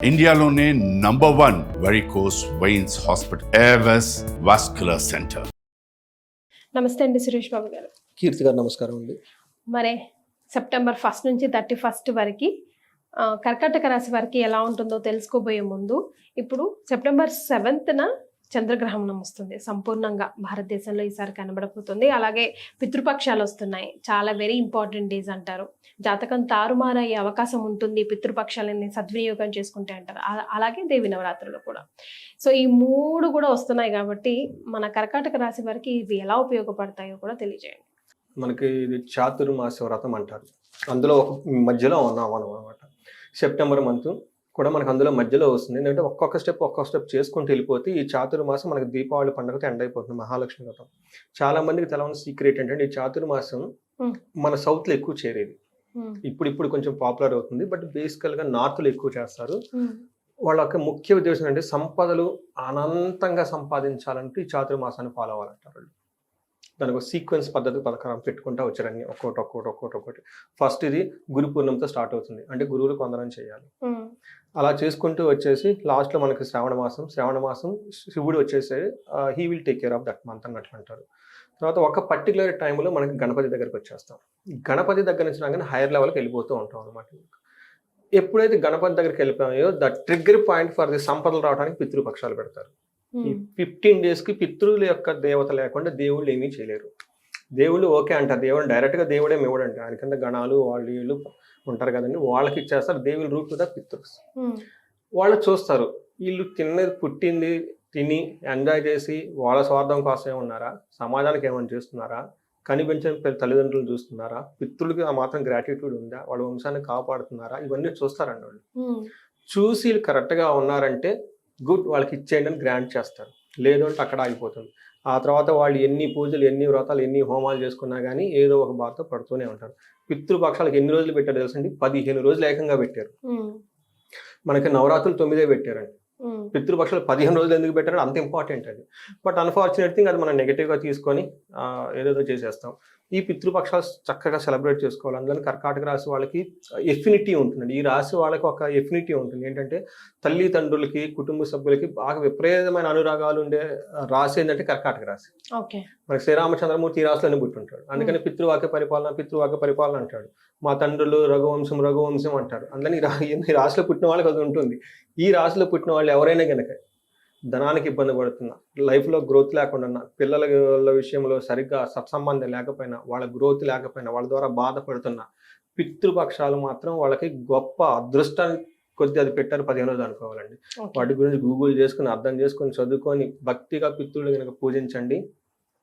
ఇండియాలోనే number one varicose veins hospital Avis vascular centre నమస్తే అండి సురేష్ బాబు గారు. కీర్తి గారు నమస్కారం అండి. మరి సెప్టెంబర్ ఫస్ట్ నుంచి థర్టీ ఫస్ట్ వరకు కర్కాటక రాశి వారికి ఎలా ఉంటుందో తెలుసుకోబోయే ముందు ఇప్పుడు సెప్టెంబర్ సెవెంత్న చంద్రగ్రహణం వస్తుంది. సంపూర్ణంగా భారతదేశంలో ఈసారి కనబడబోతుంది. అలాగే పితృపక్షాలు వస్తున్నాయి. చాలా వెరీ ఇంపార్టెంట్ డేస్ అంటారు. జాతకం తారుమారయ్యే అవకాశం ఉంటుంది పితృపక్షాలని సద్వినియోగం చేసుకుంటే అంటారు. అలాగే దేవి నవరాత్రులు కూడా. సో ఈ మూడు కూడా వస్తున్నాయి కాబట్టి మన కర్కాటక రాశి వారికి ఇవి ఎలా ఉపయోగపడతాయో కూడా తెలియజేయండి. మనకి ఇది చాతుర్మాస వ్రతం అంటారు. అందులో ఒక మధ్యలో ఉన్నాం అనమాట సెప్టెంబర్ మంత్ కూడా మనకు అందులో మధ్యలో వస్తుంది. ఎందుకంటే ఒక్కొక్క స్టెప్ ఒక్కొక్క స్టెప్ చేసుకుంటూ వెళ్ళిపోతే ఈ చాతుర్మాసం మనకి దీపావళి పండుగతో ఎండ్ అయిపోతుంది మహాలక్ష్మి వ్రతం. చాలా మందికి తెలవని సీక్రెట్ ఏంటంటే ఈ చాతుర్మాసం. మన సౌత్లో ఎక్కువ చేరేది. ఇప్పుడు ఇప్పుడు కొంచెం పాపులర్ అవుతుంది. బట్ బేసికల్గా నార్త్లో ఎక్కువ చేస్తారు. వాళ్ళ యొక్క ముఖ్య ఉద్దేశం అంటే సంపదలు అనంతంగా సంపాదించాలంటే ఈ చాతుర్మాసాన్ని ఫాలో అవ్వాలంటారు. దానికి ఒక సీక్వెన్స్ పద్ధతి పథకం పెట్టుకుంటా వచ్చారని ఒక్కోటి ఒక్కోటి ఒక్కోటి ఒక్కోటి. ఫస్ట్ ఇది గురు పూర్ణంతో స్టార్ట్ అవుతుంది. అంటే గురువులు కొందరం చేయాలి. అలా చేసుకుంటూ వచ్చేసి లాస్ట్లో మనకి శ్రావణ మాసం శ్రావణ మాసం శివుడు వచ్చేసి he will take care of that month అన్నట్లు అంటారు. తర్వాత ఒక పర్టికులర్ టైంలో మనకి గణపతి దగ్గరికి వచ్చేస్తాం. గణపతి దగ్గర నుంచి రాగానే హైయర్ లెవెల్కి వెళ్ళిపోతూ ఉంటాం అనమాట ఎప్పుడైతే గణపతి దగ్గరికి వెళ్ళిపోయాయో the trigger point for the సంపదలు రావడానికి పితృపక్షాలు పెడతారు. ఈ ఫిఫ్టీన్ డేస్కి పితృల యొక్క దేవత లేకుండా దేవుళ్ళు ఏమీ చేయలేరు. దేవుళ్ళు ఓకే అంటారు. దేవుడు డైరెక్ట్గా దేవుడే ఇవ్వడండి కింద గణాలు వాళ్ళు వీళ్ళు ఉంటారు కదండి. వాళ్ళకి ఇచ్చేస్తారు. దేవుళ్ళు రూట్ ద పితృస్. ఉమ్, వాళ్ళు చూస్తారు. వీళ్ళు తిన్నది పుట్టింది తిని ఎంజాయ్ చేసి వాళ్ళ స్వార్థం కోసమే ఉన్నారా? సమాజానికి ఏమైనా చేస్తున్నారా? కనిపించిన తల్లిదండ్రులు చూస్తున్నారా? పితృలకి ఆ మాత్రం గ్రాటిట్యూడ్ ఉందా? వాళ్ళ వంశాన్ని కాపాడుతున్నారా? ఇవన్నీ చూస్తారండి వాళ్ళు. చూసి వీళ్ళు కరెక్ట్గా ఉన్నారంటే గుడ్ వాళ్ళకి ఇచ్చేయండి అని గ్రాంట్ చేస్తారు. లేదు అంటే అక్కడ ఆగిపోతుంది ఆ తర్వాత వాళ్ళు ఎన్ని పూజలు ఎన్ని వ్రతాలు ఎన్ని హోమాలు చేసుకున్నా కానీ ఏదో ఒక బాధతో పడుతూనే ఉంటారు. పితృపక్షాలకు ఎన్ని రోజులు పెట్టారు తెలుసండి? పదిహేను రోజులు ఏకంగా పెట్టారు. మనకి నవరాత్రులు తొమ్మిదే పెట్టారండి. పితృపక్షాలు పదిహేను రోజులు ఎందుకు పెట్టారు అంత ఇంపార్టెంట్ అది. బట్ అన్ఫార్చునేట్ థింగ్ అది మనం నెగిటివ్గా తీసుకొని ఏదేదో చేసేస్తాం. ఈ పితృపక్షాలు చక్కగా సెలబ్రేట్ చేసుకోవాలి. అందులో కర్కాటక రాశి వాళ్ళకి ఎఫినిటీ ఉంటుందండి. ఈ రాశి వాళ్ళకి ఒక ఎఫినిటీ ఉంటుంది. ఏంటంటే తల్లిదండ్రులకి కుటుంబ సభ్యులకి బాగా విపరీతమైన అనురాగాలు ఉండే రాశి ఏంటంటే కర్కాటక రాశి. ఓకే. మనకి శ్రీరామచంద్రమూర్తి ఈ రాశిలోనే పుట్టుంటాడు. అందుకని పితృవాక్య పరిపాలన పితృవాక్య పరిపాలన అంటాడు. మా తండ్రులు రఘువంశం రఘువంశం అంటారు అందుకని ఈ రాశిలో పుట్టిన వాళ్ళకి అది ఉంటుంది. ఈ రాశిలో పుట్టిన వాళ్ళు ఎవరైనా గనక ధనానికి ఇబ్బంది పడుతున్నా. లైఫ్లో గ్రోత్ లేకుండా ఉన్నా, పిల్లల విషయంలో సరిగ్గా సత్సంబంధం లేకపోయినా వాళ్ళ గ్రోత్ లేకపోయినా వాళ్ళ ద్వారా బాధపడుతున్నా పితృపక్షాలు మాత్రం వాళ్ళకి గొప్ప అదృష్టాన్ని కొద్ది అది పెట్టారు పదిహేను రోజులు అనుకోవాలండి. వాటి గురించి గూగుల్ చేసుకుని అర్థం చేసుకుని చదువుకొని భక్తిగా పితృలు కనుక పూజించండి.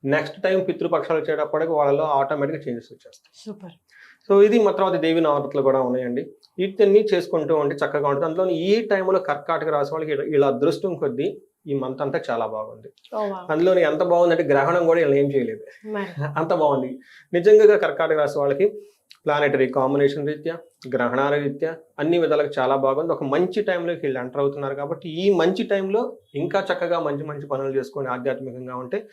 నెక్స్ట్ టైం పితృపక్షాలు వచ్చేటప్పటికి వాళ్ళలో ఆటోమేటిక్గా చేంజెస్ వచ్చేస్తాయి. సూపర్. సో ఇది తర్వాత దేవి నవరాత్రులు కూడా ఉన్నాయండి. వీటిని చేసుకుంటూ ఉంటే చక్కగా ఉంటుంది. అందులో ఈ టైంలో కర్కాటక రాశి వాళ్ళకి ఇలా- అదృష్టం కొద్దీ ఈ మంత్ అంతా చాలా బాగుంది. అందులో ఎంత బాగుందంటే గ్రహణం కూడా ఇలా ఏం చేయలేదు. అంత బాగుంది. నిజంగా కర్కాటక రాశి వాళ్ళకి ప్లానెటరీ కాంబినేషన్ రీత్యా గ్రహణాల రీత్యా అన్ని విధాలకు చాలా బాగుంది. ఒక మంచి టైంలోకి వీళ్ళు ఎంటర్ అవుతున్నారు కాబట్టి ఈ మంచి టైంలో ఇంకా చక్కగా మంచి మంచి పనులు చేసుకొని ఆధ్యాత్మికంగా ఉంటే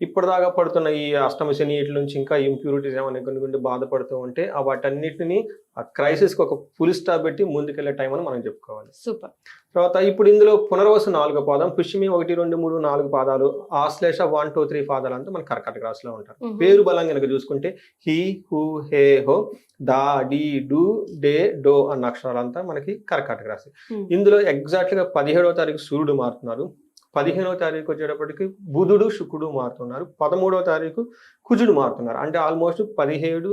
ఇప్పటిదాకా పడుతున్న ఈ అష్టమ శని వీటి నుంచి ఇంకా ఇంప్యూరిటీస్ ఏమైనా కొన్ని కొన్ని బాధపడుతూ ఉంటే ఆ వాటన్నిటిని ఆ క్రైసిస్కి ఒక ఫుల్ స్టాప్ పెట్టి ముందుకెళ్ళే టైం అని మనం చెప్పుకోవాలి. సూపర్. తర్వాత ఇప్పుడు ఇందులో పునర్వసు నాలుగో పాదం పుష్యమి ఒకటి రెండు మూడు నాలుగు పాదాలు ఆశ్లేష వన్ టూ త్రీ పాదాలు అంతా మన కర్కాటక రాశిలో ఉంటారు. పేరు బలం కనుక చూసుకుంటే హీ హూ హే హో దా డి డు డే డో అన్న అక్షరాలంతా మనకి కర్కాటక రాశి. ఇందులో ఎగ్జాక్ట్గా పదిహేడవ తారీఖు సూర్యుడు మారుతున్నారు. పదిహేనవ తారీఖు వచ్చేటప్పటికి బుధుడు శుక్రుడు మారుతున్నారు. పదమూడవ తారీఖు కుజుడు మారుతున్నారు. అంటే ఆల్మోస్ట్ పదిహేడు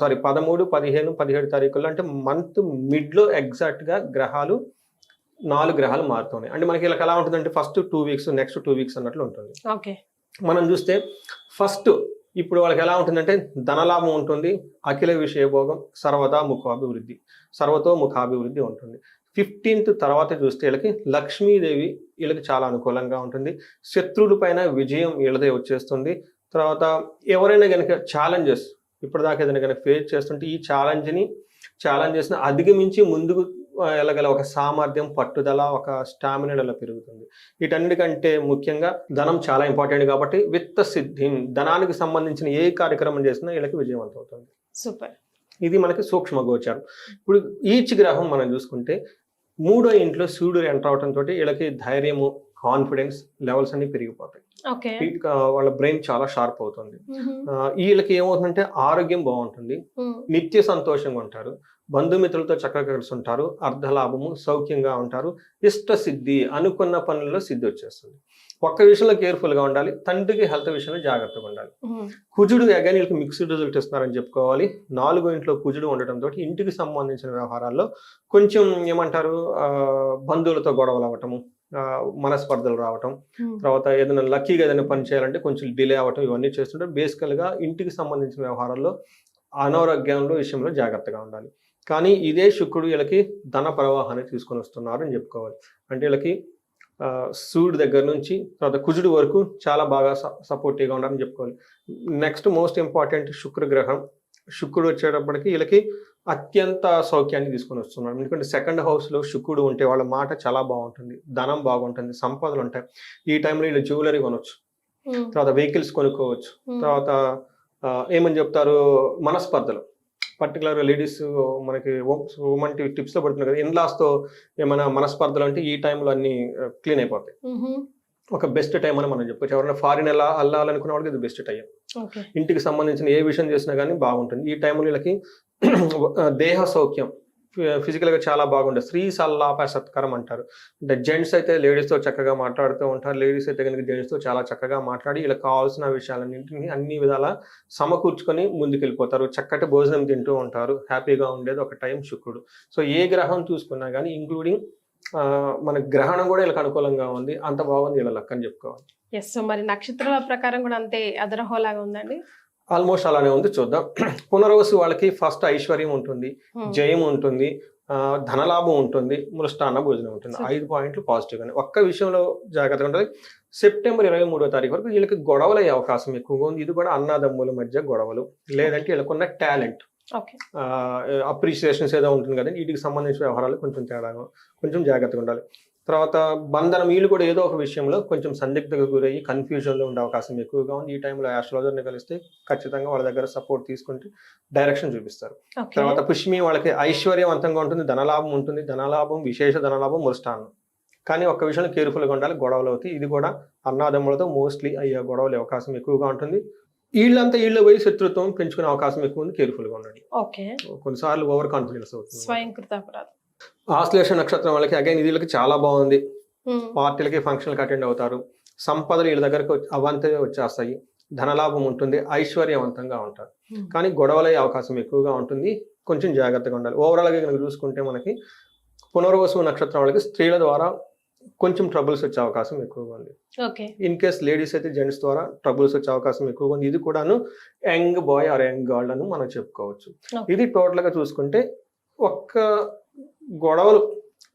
సారీ పదమూడు పదిహేను పదిహేడు తారీఖుల్లో అంటే మంత్ మిడ్లో ఎగ్జాక్ట్గా గ్రహాలు నాలుగు గ్రహాలు మారుతున్నాయి. అంటే మనకి ఇలా ఎలా ఉంటుందంటే first two weeks next two weeks అన్నట్లు ఉంటుంది. ఓకే. మనం చూస్తే ఫస్ట్ ఇప్పుడు వాళ్ళకి ఎలా ఉంటుందంటే ధనలాభం ఉంటుంది అఖిల విషయభోగం సర్వదా ముఖాభివృద్ధి సర్వతో ముఖాభివృద్ధి ఉంటుంది. ఫిఫ్టీన్త్ తర్వాత చూస్తే వీళ్ళకి లక్ష్మీదేవి వీళ్ళకి చాలా అనుకూలంగా ఉంటుంది. శత్రువుల పైన విజయం వీళ్ళదే వచ్చేస్తుంది. తర్వాత ఎవరైనా కనుక ఛాలెంజెస్ ఇప్పటిదాకా ఏదైనా కనుక ఫేస్ చేస్తుంటే ఈ ఛాలెంజ్ని ఛాలెంజెస్ని అధిగమించి ముందుకు వెళ్ళగల ఒక సామర్థ్యం పట్టుదల ఒక స్టామినా ఇలా పెరుగుతుంది. వీటన్నిటికంటే ముఖ్యంగా ధనం చాలా ఇంపార్టెంట్ కాబట్టి విత్త సిద్ధి ధనానికి సంబంధించిన ఏ కార్యక్రమం చేసినా వీళ్ళకి విజయవంతం అవుతుంది సూపర్. ఇది మనకి సూక్ష్మ గోచారం. ఇప్పుడు ఈచ్ గ్రహం మనం చూసుకుంటే మూడో ఇంట్లో సూర్యుడు ఎంటర్ అవడం తోటి వీళ్ళకి ధైర్యము కాన్ఫిడెన్స్ లెవెల్స్ అన్ని పెరిగిపోతాయి. వాళ్ళ బ్రెయిన్ చాలా షార్ప్ అవుతుంది. వీళ్ళకి ఏమవుతుందంటే ఆరోగ్యం బాగుంటుంది. నిత్య సంతోషంగా ఉంటారు. బంధుమిత్రులతో చక్కగా కలిసి ఉంటారు అర్ధలాభము సౌఖ్యంగా ఉంటారు ఇష్ట సిద్ధి అనుకున్న పనుల్లో సిద్ధి వచ్చేస్తుంది ఒక్క విషయంలో కేర్ఫుల్గా ఉండాలి తండ్రికి హెల్త్ విషయంలో జాగ్రత్తగా ఉండాలి. కుజుడు అగైన్ వీళ్ళకి మిక్స్డ్ రిజల్ట్ ఇస్తున్నారని చెప్పుకోవాలి నాలుగో ఇంట్లో కుజుడు ఉండటంతో ఇంటికి సంబంధించిన వ్యవహారాల్లో కొంచెం ఏమంటారు బంధువులతో గొడవలు అవ్వటము మనస్పర్ధలు రావటం. తర్వాత ఏదైనా లక్కీగా ఏదైనా పని చేయాలంటే కొంచెం డిలే అవ్వటం ఇవన్నీ చేస్తుంటే బేసికల్గా ఇంటికి సంబంధించిన వ్యవహారాల్లో అనారోగ్యంలో విషయంలో జాగ్రత్తగా ఉండాలి కానీ ఇదే శుక్రుడు వీళ్ళకి ధన ప్రవాహాన్ని తీసుకొని వస్తున్నారు అని చెప్పుకోవాలి. అంటే వీళ్ళకి సూర్యుడు దగ్గర నుంచి తర్వాత కుజుడు వరకు చాలా బాగా సపోర్టివ్గా ఉండాలని చెప్పుకోవాలి. నెక్స్ట్ మోస్ట్ ఇంపార్టెంట్ శుక్రగ్రహం శుక్రుడు వచ్చేటప్పటికి వీళ్ళకి అత్యంత సౌఖ్యాన్ని తీసుకొని వస్తున్నారు. ఎందుకంటే సెకండ్ హౌస్లో శుక్రుడు ఉంటే వాళ్ళ మాట చాలా బాగుంటుంది ధనం బాగుంటుంది సంపదలు ఉంటాయి. ఈ టైంలో వీళ్ళు జ్యువెలరీ కొనవచ్చు. తర్వాత వెహికల్స్ కొనుక్కోవచ్చు. తర్వాత ఏమని చెప్తారు? మనస్పర్ధలు. పర్టికులర్ లేడీస్ మనకి ఉమెన్ టిప్స్లో పడుతుంది కదా. ఇన్లాస్తో ఏమైనా మనస్పర్ధలు అంటే ఈ టైంలో అన్ని క్లీన్ అయిపోతాయి. ఒక బెస్ట్ టైం అని మనం చెప్పొచ్చు. ఎవరైనా ఫారిన్ ఎలా వెళ్ళాలనుకున్న వాళ్ళకి ఇది బెస్ట్ టైం ఇంటికి సంబంధించిన ఏ విషయం చేసినా కానీ బాగుంటుంది. ఈ టైంలో వీళ్ళకి దేహ సౌఖ్యం ఫిజికల్గా చాలా బాగుంటుంది స్త్రీ సల్లాప సత్కారం అంటారు. అంటే జెంట్స్ అయితే లేడీస్తో చక్కగా మాట్లాడుతూ ఉంటారు. లేడీస్ అయితే కనుక జెంట్స్తో చాలా చక్కగా మాట్లాడి వీళ్ళకి కావాల్సిన విషయాలన్నింటినీ అన్ని విధాల సమకూర్చుకొని ముందుకెళ్ళిపోతారు. చక్కటి భోజనం తింటూ ఉంటారు. హ్యాపీగా ఉండేది ఒక టైం శుక్రుడు. సో ఏ గ్రహం చూసుకున్నా కానీ ఇంక్లూడింగ్ మన గ్రహణం కూడా ఇలా అనుకూలంగా ఉంది. అంత బాగుంది వీళ్ళ లక్ అని చెప్పుకోవాలి. ఎస్ సో మరి నక్షత్రాల ప్రకారం కూడా అంతే అదరహోలాగా ఉందండి? ఆల్మోస్ట్ అలానే ఉంది చూద్దాం. పునర్వసు వాళ్ళకి ఫస్ట్ ఐశ్వర్యం ఉంటుంది మ్మ్. జయం ఉంటుంది ధనలాభం ఉంటుంది మృష్టాన్న భోజనం ఉంటుంది. ఐదు పాయింట్లు పాజిటివ్ గానే. ఒక్క విషయంలో జాగ్రత్తగా ఉంటుంది సెప్టెంబర్ ఇరవై మూడో తారీఖు వరకు వీళ్ళకి గొడవలు అయ్యే అవకాశం ఎక్కువగా ఉంది. ఇది కూడా అన్నదమ్ముల మధ్య గొడవలు. లేదంటే వీళ్ళకున్న టాలెంట్ ఓకే అప్రిసియేషన్స్ ఏదో ఉంటుంది కదా వీటికి సంబంధించిన వ్యవహారాలు కొంచెం తేడా కొంచెం జాగ్రత్తగా ఉండాలి. తర్వాత బంధనం వీళ్ళు కూడా ఏదో ఒక విషయంలో కొంచెం సందిగ్ధకు గురయ్యి కన్ఫ్యూజన్లో ఉండే అవకాశం ఎక్కువగా ఉంది. ఈ టైంలో ఆస్ట్రాలజర్ని కలిస్తే ఖచ్చితంగా వాళ్ళ దగ్గర సపోర్ట్ తీసుకుంటే డైరెక్షన్ చూపిస్తారు. తర్వాత పుష్మి వాళ్ళకి ఐశ్వర్యవంతంగా ఉంటుంది ధనలాభం ఉంటుంది. ధనలాభం విశేష ధనలాభం మురుష్టానం కానీ ఒక్క విషయంలో కేర్ఫుల్గా ఉండాలి గొడవలు అవుతాయి. ఇది కూడా అన్నాదమ్ములతో మోస్ట్లీ అయ్యే గొడవలు అవకాశం ఎక్కువగా ఉంటుంది. వీళ్ళంతా వీళ్ళు పోయి శత్రుత్వం పెంచుకునే అవకాశం ఎక్కువ ఉంది కేర్ఫుల్గా ఉండండి. ఓకే. కొన్నిసార్లు ఓవర్ కాన్ఫిడెన్స్ అవుతుంది. స్వయంకృత అపరాధం ఆశ్లేష నక్షత్రం వాళ్ళకి అగైన్ వీళ్ళకి చాలా బాగుంది. పార్టీలకి ఫంక్షన్కి అటెండ్ అవుతారు. సంపదలు వీళ్ళ దగ్గరకు అవంతే వచ్చేస్తాయి. ధనలాభం ఉంటుంది. ఐశ్వర్యవంతంగా ఉంటారు. కానీ గొడవలయ్యే అవకాశం ఎక్కువగా ఉంటుంది. కొంచెం జాగ్రత్తగా ఉండాలి. ఓవరాల్గా కనుక చూసుకుంటే మనకి పునర్వసు నక్షత్రం వాళ్ళకి స్త్రీల ద్వారా కొంచెం ట్రబుల్స్ వచ్చే అవకాశం ఎక్కువగా ఉంది. ఓకే. ఇన్ కేస్ లేడీస్ అయితే జెంట్స్ ద్వారా ట్రబుల్స్ వచ్చే అవకాశం ఎక్కువగా ఉంది. ఇది కూడాను young boy or young girl అని మనం చెప్పుకోవచ్చు. ఇది టోటల్గా చూసుకుంటే ఒక్క గొడవలు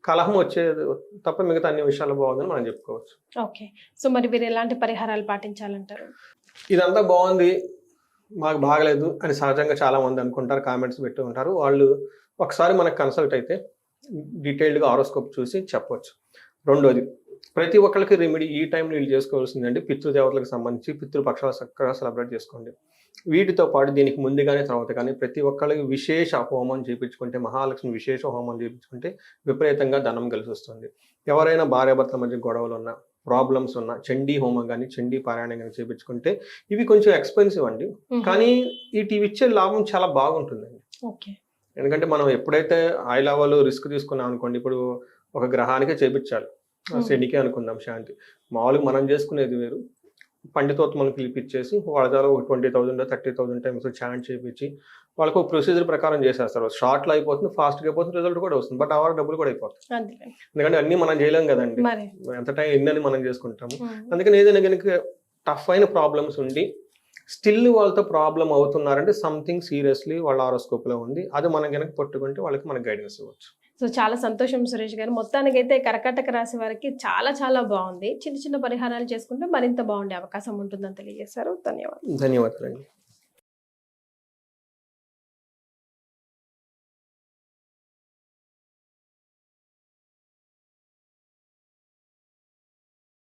కలహం వచ్చేది తప్ప మిగతా అన్ని విషయాలు బాగుందని మనం చెప్పుకోవచ్చు. ఓకే. సో మరి వీరు ఎలాంటి పరిహారాలు పాటించాలంటారు? ఇదంతా బాగుంది మాకు బాగలేదు అని సహజంగా చాలా మంది అనుకుంటారు కామెంట్స్ పెట్టి ఉంటారు. వాళ్ళు ఒకసారి మనకు కన్సల్ట్ అయితే డీటెయిల్డ్గా ఆరోస్కోప్ చూసి చెప్పవచ్చు రెండోది ప్రతి ఒక్కరికి రెమెడీ ఈ టైంలో వీళ్ళు చేసుకోవాల్సిందంటే పితృదేవతలకు సంబంధించి పితృపక్షాలు చక్కగా సెలబ్రేట్ చేసుకోండి. వీటితో పాటు దీనికి ముందుగానే తర్వాత కానీ ప్రతి ఒక్కరికి విశేష హోమం చేయించుకుంటే మహాలక్ష్మి విశేష హోమం చేయించుకుంటే విపరీతంగా ధనం కలిసి వస్తుంది. ఎవరైనా భార్యాభర్తల మధ్య గొడవలు ఉన్నా ప్రాబ్లమ్స్ ఉన్నా చండీ హోమం కానీ చండీ పారాయణం కానీ చేయించుకుంటే ఇవి కొంచెం ఎక్స్పెన్సివ్ అండి. కానీ వీటి ఇచ్చే లాభం చాలా బాగుంటుందండి. ఓకే. ఎందుకంటే మనం ఎప్పుడైతే హై లెవెల్ రిస్క్ తీసుకున్నాం అనుకోండి ఇప్పుడు ఒక గ్రహానికే చేపించాలి. శనికే అనుకుందాం శాంతి. మామూలుగా మనం చేసుకునేది వేరు. పండితోత్మలను పిలిపించేసి వాళ్ళ ద్వారా ఒక twenty thousand thirty thousand times chant చేయించి వాళ్ళకు ఒక ప్రొసీజర్ ప్రకారం చేసేస్తారు. షార్ట్లో అయిపోతుంది ఫాస్ట్గా అయిపోతుంది రిజల్ట్ కూడా వస్తుంది. బట్ అవర్ డబ్బులు కూడా అయిపోతుంది ఎందుకంటే అన్ని మనం చేయలేం కదండి. ఎంత టైం ఎన్ని మనం చేసుకుంటాము. అందుకని ఏదైనా కనుక టఫ్ అయిన ప్రాబ్లమ్స్ ఉండి స్టిల్ వాళ్ళతో ప్రాబ్లం అవుతున్నారంటే సంథింగ్ సీరియస్లీ వాళ్ళ ఆరోస్కోప్లో ఉంది. అది మనం కనుక పట్టుకుంటే వాళ్ళకి మనకి గైడెన్స్ ఇవ్వచ్చు. సో చాలా సంతోషం సురేష్ గారు. మొత్తానికైతే కర్కాటక రాశి వారికి చాలా చాలా బాగుంది. చిన్న చిన్న పరిహారాలు చేసుకుంటే మరింత బాగుండే అవకాశం ఉంటుందని తెలియజేశారు. ధన్యవాదాలు. ధన్యవాదాలు